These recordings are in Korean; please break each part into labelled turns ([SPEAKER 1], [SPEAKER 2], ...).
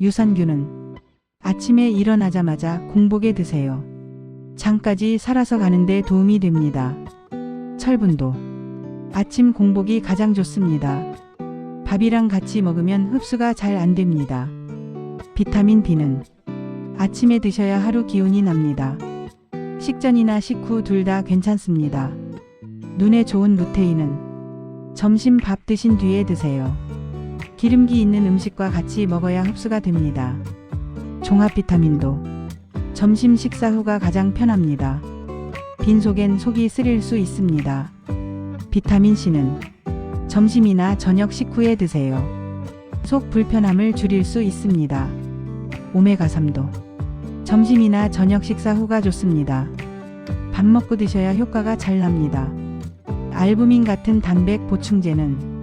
[SPEAKER 1] 유산균은 아침에 일어나자마자 공복에 드세요. 장까지 살아서 가는데 도움이 됩니다. 철분도 아침 공복이 가장 좋습니다. 밥이랑 같이 먹으면 흡수가 잘 안 됩니다. 비타민 B는 아침에 드셔야 하루 기운이 납니다. 식전이나 식후 둘 다 괜찮습니다. 눈에 좋은 루테인은 점심 밥 드신 뒤에 드세요. 기름기 있는 음식과 같이 먹어야 흡수가 됩니다. 종합 비타민도 점심 식사 후가 가장 편합니다. 빈속엔 속이 쓰릴 수 있습니다. 비타민 C는 점심이나 저녁 식후에 드세요. 속 불편함을 줄일 수 있습니다. 오메가3도 점심이나 저녁 식사 후가 좋습니다. 밥 먹고 드셔야 효과가 잘 납니다. 알부민 같은 단백 보충제는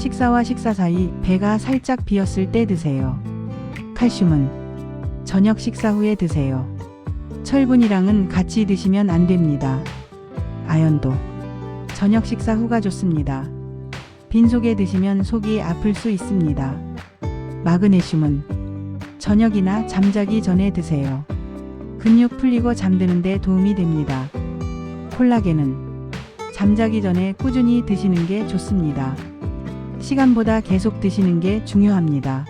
[SPEAKER 1] 식사와 식사 사이 배가 살짝 비었을 때 드세요. 칼슘은 저녁 식사 후에 드세요. 철분이랑은 같이 드시면 안 됩니다. 아연도 저녁 식사 후가 좋습니다. 빈속에 드시면 속이 아플 수 있습니다. 마그네슘은 저녁이나 잠자기 전에 드세요. 근육 풀리고 잠드는데 도움이 됩니다. 콜라겐은 잠자기 전에 꾸준히 드시는 게 좋습니다. 시간보다 계속 드시는 게 중요합니다.